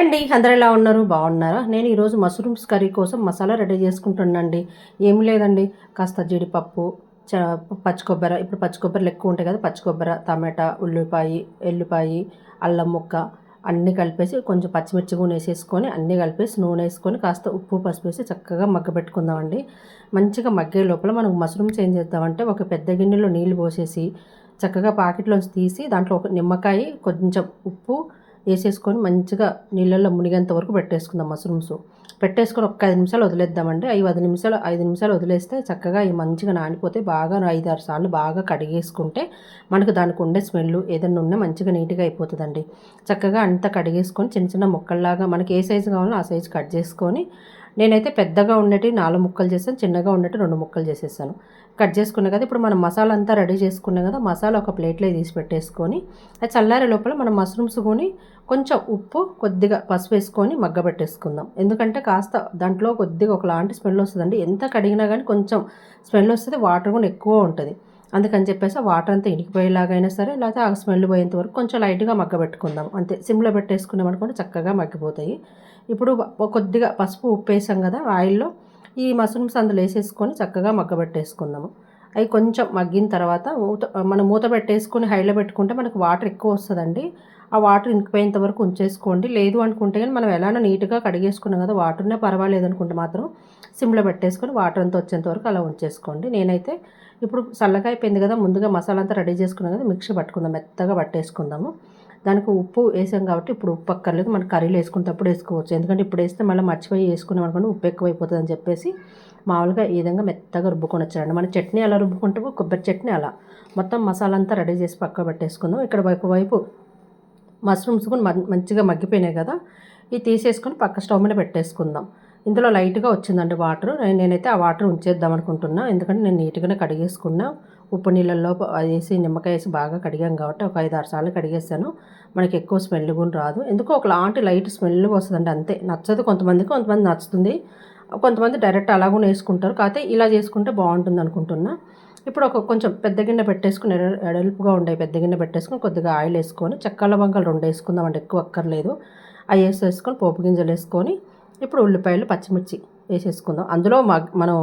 అండి అందరు ఎలా ఉన్నారు? బాగున్నారా? నేను ఈరోజు మష్రూమ్స్ కర్రీ కోసం మసాలా రెడీ చేసుకుంటున్నానండి. ఏమి లేదండి. కాస్త జీడిపప్పు చ పచ్చి కొబ్బరి ఇప్పుడు పచ్చి కొబ్బరిలు ఎక్కువ ఉంటాయి కదా పచ్చి కొబ్బరి టమాటా ఉల్లిపాయ ఎల్లిపాయి అల్లం ముక్క అన్నీ కలిపేసి కొంచెం పచ్చిమిర్చి కూడా వేసేసుకొని అన్నీ కలిపేసి నూనె వేసుకొని కాస్త ఉప్పు పసుపు వేసి చక్కగా మగ్గబెట్టుకుందామండి. మంచిగా మగ్గే లోపల మనం మష్రూమ్స్ ఏం చేద్దామంటే ఒక పెద్ద గిన్నెలో నీళ్ళు పోసేసి చక్కగా పాకెట్లోంచి తీసి దాంట్లో ఒక నిమ్మకాయ కొంచెం ఉప్పు వేసేసుకొని మంచిగా నీళ్ళల్లో మునిగేంత వరకు పెట్టేసుకుందాం మష్రూమ్స్. పెట్టేసుకొని ఒక ఐదు నిమిషాలు వదిలేద్దామండి. ఐదు పది నిమిషాలు ఐదు నిమిషాలు వదిలేస్తే చక్కగా ఈ మంచిగా నానిపోతే బాగా ఐదు ఆరు సార్లు బాగా కడిగేసుకుంటే మనకు దానికి ఉండే స్మెల్ ఏదైనా ఉన్నా మంచిగా నీట్గా అయిపోతుందండి. చక్కగా అంతా కడిగేసుకొని చిన్న చిన్న ముక్కల్లాగా మనకి ఏ సైజు కావాలో ఆ సైజు కట్ చేసుకొని నేనైతే పెద్దగా ఉండేటి నాలుగు ముక్కలు చేశాను చిన్నగా ఉండేటి రెండు ముక్కలు చేసేసాను. కట్ చేసుకున్నా కదా ఇప్పుడు మనం మసాలా అంతా రెడీ చేసుకున్నాం కదా మసాలా ఒక ప్లేట్లో తీసి పెట్టేసుకొని అది చల్లారే లోపల మనం మష్రూమ్స్ కొని కొంచెం ఉప్పు కొద్దిగా పసుపు వేసుకొని మగ్గబెట్టేసుకుందాం. ఎందుకంటే కాస్త దాంట్లో కొద్దిగా ఒకలాంటి స్మెల్ వస్తుందండి. ఎంత కడిగినా కానీ కొంచెం స్మెల్ వస్తుంది వాటర్ కూడా ఎక్కువ ఉంటుంది. అందుకని చెప్పేసి వాటర్ అంతా ఇనికిపోయేలాగైనా సరే లేకపోతే ఆ స్మెల్ పోయేంత వరకు కొంచెం లైట్గా మగ్గబెట్టుకుందాం. అంతే సిమ్లో పెట్టేసుకున్నాం అనుకోండి చక్కగా మగ్గిపోతాయి. ఇప్పుడు కొద్దిగా పసుపు ఉప్పు వేసాం కదా ఆయిల్లో ఈ మష్రూమ్స్ అందులో వేసేసుకొని చక్కగా మగ్గబెట్టేసుకుందాము అవి కొంచెం మగ్గిన తర్వాత మూత మనం మూత పెట్టేసుకొని హైలో పెట్టుకుంటే మనకు వాటర్ ఎక్కువ వస్తుందండి. ఆ వాటర్ ఇంకిపోయేంత వరకు ఉంచేసుకోండి. లేదు అనుకుంటే కానీ మనం ఎలానో నీట్గా కడిగేసుకున్నాం కదా వాటర్నే పర్వాలేదు అనుకుంటే మాత్రం సిమ్లో పెట్టేసుకొని వాటర్ అంతా వచ్చేంత వరకు అలా ఉంచేసుకోండి. నేనైతే ఇప్పుడు చల్లగా అయిపోయింది కదా ముందుగా మసాలా అంతా రెడీ చేసుకున్నాం కదా మిక్సీ పట్టుకుందాం మెత్తగా పట్టేసుకుందాము. దానికి ఉప్పు వేసాం కాబట్టి ఇప్పుడు ఉప్పు అక్కర్లేదు. మనం కర్రీలు వేసుకునేటప్పుడు వేసుకోవచ్చు. ఎందుకంటే ఇప్పుడు వేస్తే మళ్ళీ మర్చిపోయి వేసుకున్నాం అనుకోండి ఉప్పు ఎక్కువైపోతుంది అని చెప్పేసి మామూలుగా ఈ విధంగా మెత్తగా రుబ్బుకొని వచ్చారండి. మన చట్నీ అలా రుబ్బుకుంటామో కొబ్బరి చట్నీ అలా. మొత్తం మసాలా అంతా రెడీ చేసి పక్క పెట్టేసుకుందాం. ఇక్కడ వైపు వైపు మష్రూమ్స్ కూడా మంచిగా మగ్గిపోయినాయి కదా. ఇవి తీసేసుకొని పక్క స్టవ్ మీద పెట్టేసుకుందాం. ఇందులో లైట్గా వచ్చిందండి వాటర్. నేనైతే ఆ వాటర్ ఉంచేద్దాం అనుకుంటున్నా. ఎందుకంటే నేను నీట్గానే కడిగేసుకున్నా. ఉప్పు నీళ్ళల్లో వేసి నిమ్మకాయ వేసి బాగా కడిగాం కాబట్టి ఒక ఐదు ఆరు సార్లు కడిగేసాను. మనకి ఎక్కువ స్మెల్ కూడా రాదు. ఎందుకో ఒకలాంటి లైట్ స్మెల్ వస్తుందండి అంతే. నచ్చదు కొంతమందికి కొంతమంది నచ్చుతుంది. కొంతమంది డైరెక్ట్ అలాగూ వేసుకుంటారు. కాకపోతే ఇలా చేసుకుంటే బాగుంటుంది అనుకుంటున్నా. ఇప్పుడు ఒక కొంచెం పెద్ద గిన్నె పెట్టేసుకుని ఎడల్పుగా ఉండే పెద్ద గిన్నె పెట్టేసుకొని కొద్దిగా ఆయిల్ వేసుకొని చెక్కల వంకలు రెండు వేసుకుందామండి ఎక్కువ అక్కర్లేదు. అవి వేసేసుకొని పోపు గింజలు వేసుకొని ఇప్పుడు ఉల్లిపాయలు పచ్చిమిర్చి వేసేసుకుందాం. అందులో మనం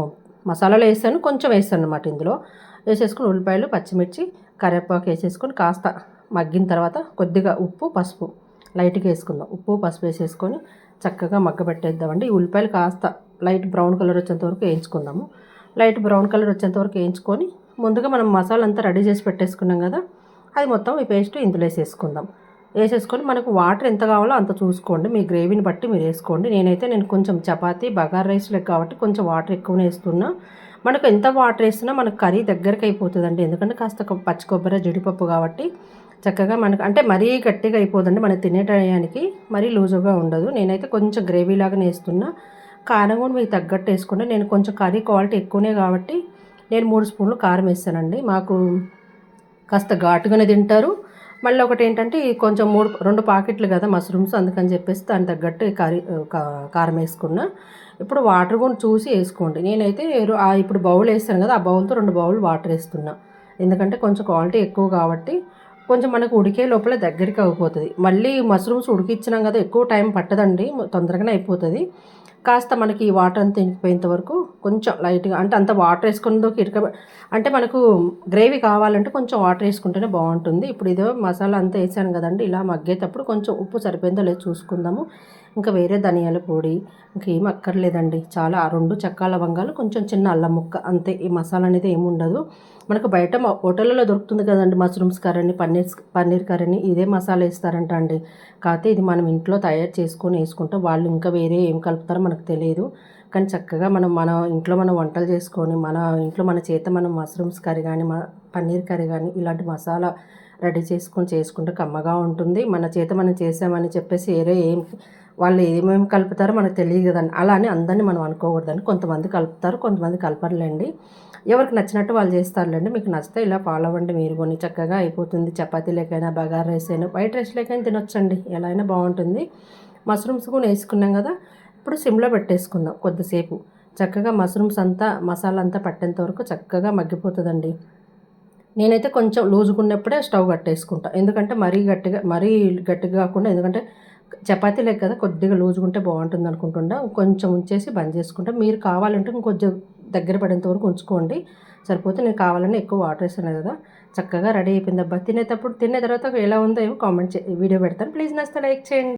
మసాలాలు వేసాను కొంచెం వేసాను అనమాట ఇందులో. వేసేసుకుని ఉల్లిపాయలు పచ్చిమిర్చి కరివేపాకు వేసేసుకొని కాస్త మగ్గిన తర్వాత కొద్దిగా ఉప్పు పసుపు లైట్గా వేసుకుందాం. ఉప్పు పసుపు వేసేసుకొని చక్కగా మగ్గబెట్టేద్దామండి ఈ ఉల్లిపాయలు కాస్త లైట్ బ్రౌన్ కలర్ వచ్చేంత వరకు వేయించుకుందాము. లైట్ బ్రౌన్ కలర్ వచ్చేంత వరకు వేయించుకొని ముందుగా మనం మసాలా అంతా రెడీ చేసి పెట్టేసుకున్నాం కదా అది మొత్తం ఈ పేస్ట్ ఇందులో వేసేసుకుందాం. వేసేసుకొని మనకు వాటర్ ఎంత కావాలో అంత చూసుకోండి. మీ గ్రేవీని బట్టి మీరు వేసుకోండి. నేనైతే నేను కొంచెం చపాతీ బగార్ రైస్ లెక్క కాబట్టి కొంచెం వాటర్ ఎక్కువనే వేస్తున్నా. మనకు ఎంత వాటర్ వేసినా మనకు కర్రీ దగ్గరికి అయిపోతుందండి. ఎందుకంటే కాస్త పచ్చి కొబ్బరి జీడిపప్పు కాబట్టి చక్కగా మనకు అంటే మరీ గట్టిగా అయిపోదండి మనం తినే టయానికి. మరీ లూజుగా ఉండదు. నేనైతే కొంచెం గ్రేవీ లాగానే వేస్తున్నా. కారం కూడా మీకు తగ్గట్టు వేసుకుంటే నేను కొంచెం కర్రీ క్వాలిటీ ఎక్కువనే కాబట్టి నేను మూడు స్పూన్లు కారం వేస్తానండి. మాకు కాస్త ఘాటుగానే తింటారు. మళ్ళీ ఒకటి ఏంటంటే కొంచెం మూడు రెండు పాకెట్లు కదా మష్రూమ్స్ అందుకని చెప్పేసి దాని తగ్గట్టు కర్రీ కారం వేసుకున్నా. ఇప్పుడు వాటర్ కూడా చూసి వేసుకోండి. నేనైతే ఇప్పుడు బౌల్ వేస్తాను కదా ఆ బౌల్తో రెండు బౌల్ వాటర్ వేస్తున్నా. ఎందుకంటే కొంచెం క్వాలిటీ ఎక్కువ కాబట్టి కొంచెం మనకు ఉడికే లోపల దగ్గరికి అయిపోతుంది. మళ్ళీ మష్రూమ్స్ ఉడికిచ్చినాం కదా ఎక్కువ టైం పట్టదండి తొందరగానే అయిపోతుంది. కాస్త మనకి వాటర్ అంతా ఇంకిపోయేంత వరకు కొంచెం లైట్గా అంటే అంత వాటర్ వేసుకున్నదోకి ఇటుక అంటే మనకు గ్రేవీ కావాలంటే కొంచెం వాటర్ వేసుకుంటేనే బాగుంటుంది. ఇప్పుడు ఇదో మసాలా అంతా వేసాను కదండి ఇలా మగ్గేటప్పుడు కొంచెం ఉప్పు సరిపోయిందో లేదో చూసుకుందాము. ఇంకా వేరే ధనియాల పొడి ఇంకేం అక్కర్లేదండి. చాలా ఆ రెండు చక్కాల లవంగాలు కొంచెం చిన్న అల్లం ముక్క అంతే. ఈ మసాలా అనేది ఏమి ఉండదు. మనకు బయట హోటళ్ళలో దొరుకుతుంది కదండి మష్రూమ్స్ కర్రీ పన్నీర్ పన్నీర్ కర్రీని ఇదే మసాలా వేస్తారంట అండి కాకపోతే ఇది మనం ఇంట్లో తయారు చేసుకొని వేసుకుంటాం వాళ్ళు ఇంకా వేరే ఏం కలుపుతారో మనకు మనకు తెలియదు కానీ చక్కగా మనం మన ఇంట్లో మనం వంటలు చేసుకొని మన ఇంట్లో మన చేత మనం మష్రూమ్స్ కర్రీ కానీ పన్నీర్ కర్రీ కానీ ఇలాంటి మసాలా రెడీ చేసుకొని చేసుకుంటే కమ్మగా ఉంటుంది. మన చేత మనం చేసామని చెప్పేసి ఏరే ఏం వాళ్ళు ఏమేమి కలుపుతారో మనకు తెలియదు కదండి. అలా అని అందరినీ మనం అనుకోకూడదని కొంతమంది కలుపుతారు కొంతమంది కలపరులేండి. ఎవరికి నచ్చినట్టు వాళ్ళు చేస్తారులేండి. మీకు నచ్చితే ఇలా ఫాలో అవ్వండి మీరు కొన్ని చక్కగా అయిపోతుంది. చపాతీ లేకైనా బగార్ రైస్ అయినా వైట్ రైస్ లేకైనా తినొచ్చండి. ఎలా అయినా బాగుంటుంది. మష్రూమ్స్ కూడా వేసుకున్నాం కదా. ఇప్పుడు సిమ్లో పెట్టేసుకుందాం కొద్దిసేపు. చక్కగా మష్రూమ్స్ అంతా మసాలా అంతా పట్టేంత వరకు చక్కగా మగ్గిపోతుందండి. నేనైతే కొంచెం లూజుకున్నప్పుడే స్టవ్ కట్టేసుకుంటా. ఎందుకంటే మరీ గట్టిగా మరీ గట్టిగా కాకుండా ఎందుకంటే చపాతీ లెక్క కదా కొద్దిగా లూజుకుంటే ఉంటే బాగుంటుంది అనుకుంటుండా. కొంచెం ఉంచేసి బంద్ చేసుకుంటా. మీరు కావాలంటే ఇంకొంచెం దగ్గర పడేంత వరకు ఉంచుకోండి. సరిపోతే నేను కావాలని ఎక్కువ వాటర్ వేసాను కదా. చక్కగా రెడీ అయిపోయింది అబ్బా. తినేటప్పుడు తినే తర్వాత ఎలా ఉందో ఏమో కామెంట్ చే వీడియో పెడతాను. ప్లీజ్ నచ్చితే లైక్ చేయండి.